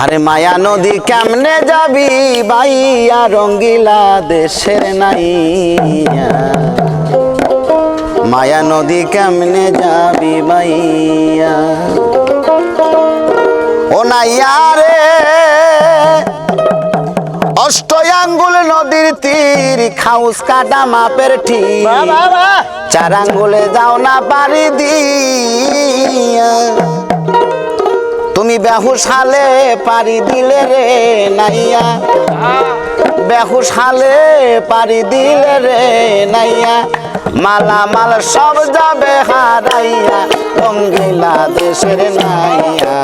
আরে মায়া নদী কেমনে যাবি বাইয়া রঙ্গিলা দেশের নাইয়া। মায়া নদী কেমনে যাবি বাইয়া ও নাইয়া রে। অষ্টয়াঙ্গুল নদীর তীর খাউস কাটা মাপের ঠিক চার আঙ্গুলে যাও না পারি দিয়া। তুমি বেহুশ হালে পারি দিলে রে নাইয়া। বেহুশ হালে পারি দিলে রে নাইয়া। মালা মাল সব যাবে হারাইয়া, রঙ্গিলা দেশের নাইয়া।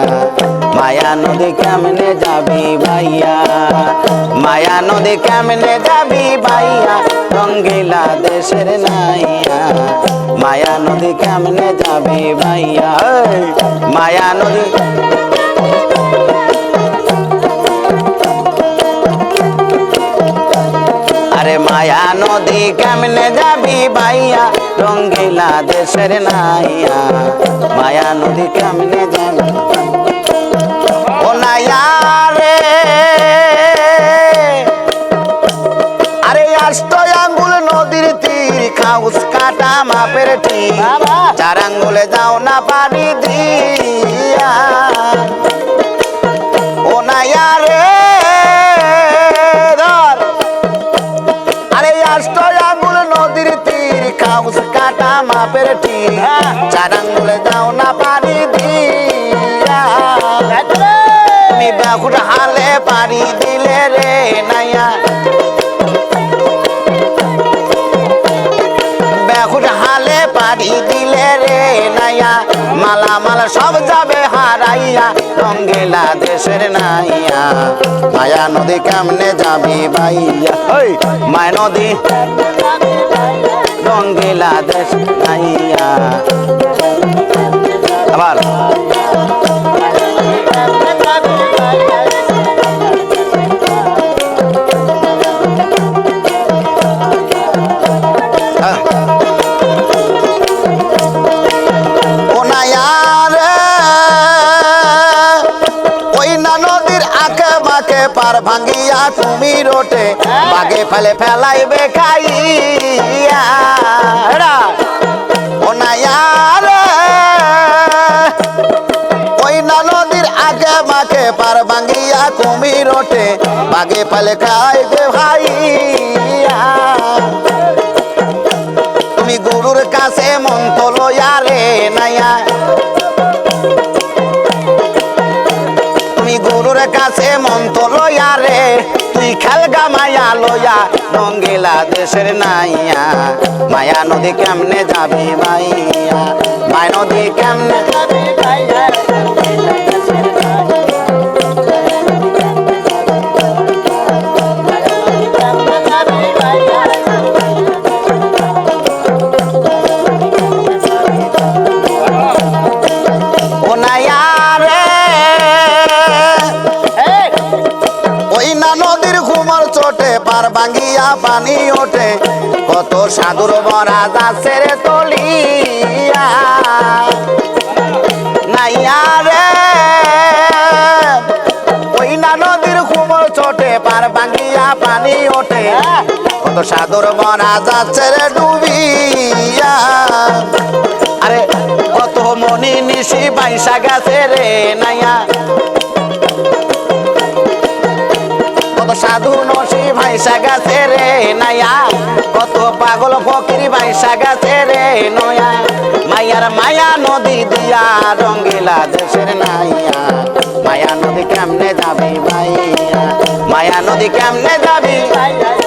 মায়া নদী কেমনে যাবি ভাইয়া? মায়া নদী কেমনে যাবি ভাইয়া? রঙ্গিলা দেশের নাইয়া। মায়া নদী কেমনে যাবি ভাইয়া? মায়া নদী নদী কেমনে যাবি ভাইয়া? রঙ্গিলা দেশের নাইয়া। মায়া নদী কেমনে যাবি? ও নাইয়া রে। আরে আষ্ট আঙ্গুল নদীর তীর খাউস কাটা মাপের ঠিক চার আঙ্গুলে যাও না পানি দিয়া। ও নাইয়া রে। আষ্ট আঙ্গুল নদীর তীর খাউস কাটা মাপের ঠিক চার আঙ্গুলে যাও না পানি দিয়া। বাহুর হালে পানি দিলে রে নাইয়া। বেহুর হালে পাড়ি দিলে রে নাইয়া। মালা মালা সব যাবে হারাইয়া। রঙ্গিলা দেশের নাইয়া। মায়া নদী কেমনে যাবি ভাইয়া? ওই মায়া নদী। রঙ্গিলা দেশ নাইয়া। আবার। বাঁকে পার ভাঙ্গিয়া তুমি রোটে? বাগে ফেলে ফেলাইবে খাইয়া। মাকে পার ভাঙ্গিয়া কুমির ওঠে বাগে ফেলে খাইবে ভাইয়া। তুমি গুরুর কাছে মন্ত্র লইয়া রে নাইয়া কাছে মন্ত্র রে। তুই খেলগা মায়া লয়া, রঙ্গিলা দেশের নাইয়া। মায়া নদী কেমনে যাবি মাইয়া? পানি ওঠে, কত সাধুর বরা যাচ্ছে রে তলিয়া। নাইয়া রে, ওই না নদীর ঘুমর চোটে পার ভাঙ্গিয়া পানি ওঠে। কত সাধুর বরা যাচ্ছে রে ডুবিয়া। আরে, কত মনি নিশি বাইসা গেছে রে নাইয়া। সাধু নসি ভাই সাগা রে নাইয়া কত পাগল ফকির ভাই সাগা রে নয়া। মায়ার মায়া নদী দিয়া রঙ্গিলা দেশের নাইয়া মায়া নদী কেমনে যাবি ভাইয়া? মায়া নদী কেমনে যাবি ও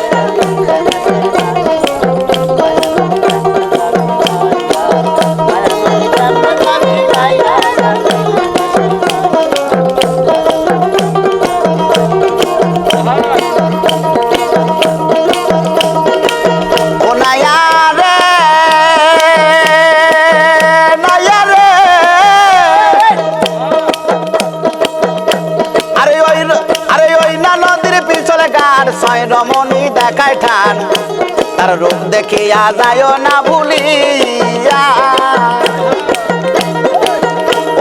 রমণী দেখায় ঠান। তার রূপ দেখিয়া যায় না ভুলিয়া।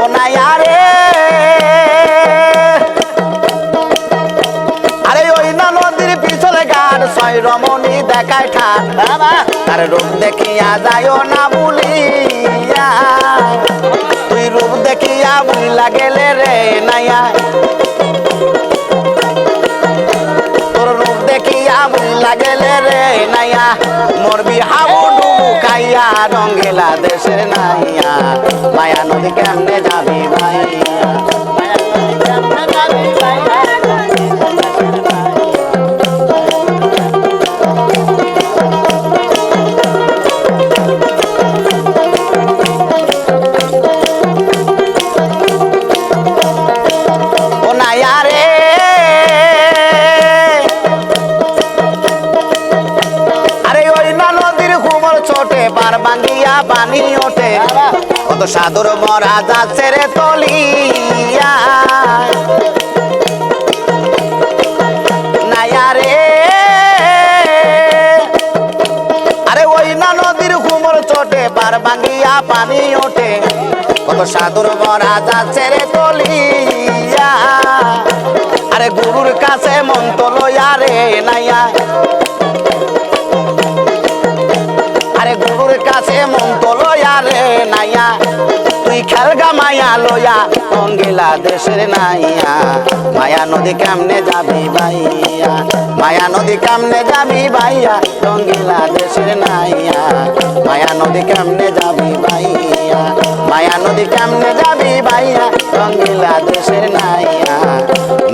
ও নাই আরে আরে ওই না নদীর ছয় রমণী দেখায় ঠান। হ্যাঁ তার রূপ দেখিয়া যায় না ভুলিয়া। তুই রূপ দেখিয়া ভুল লাগেলে রে নাইয়া। দেখিয়া বুইলা গেলে রে নাইয়া। মরবি হাবু ডুবু খাইয়া, রঙ্গেলা দেশের নাইয়া। মায়া নদী কেমনে যাবি ভাইয়া? পানি ওঠে। কত সাধুর মরা যাচ্ছে রে তলিয়া। আরে পানি ওঠে। কত সাধুর মরা যাচ্ছে রে তলিয়া। আরে গুরুর কাছে মন্ত লইয়া রে নাইয়া আরে গুরুর কাছে মন্ত লইয়া অঙ্গিলা দেশের নাইয়া। মায়া নদী কেমনে যাবি ভাইয়া। মায়া নদী কেমনে যাবি ভাইয়া রঙ্গিলা দেশের নাইয়া। মায়া নদী কেমনে যাবি ভাইয়া। মায়া নদী কেমনে যাবি ভাইয়া রঙ্গিলা দেশের নাইয়া।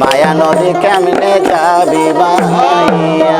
মায়া নদী কেমনে যাবি ভাইয়া।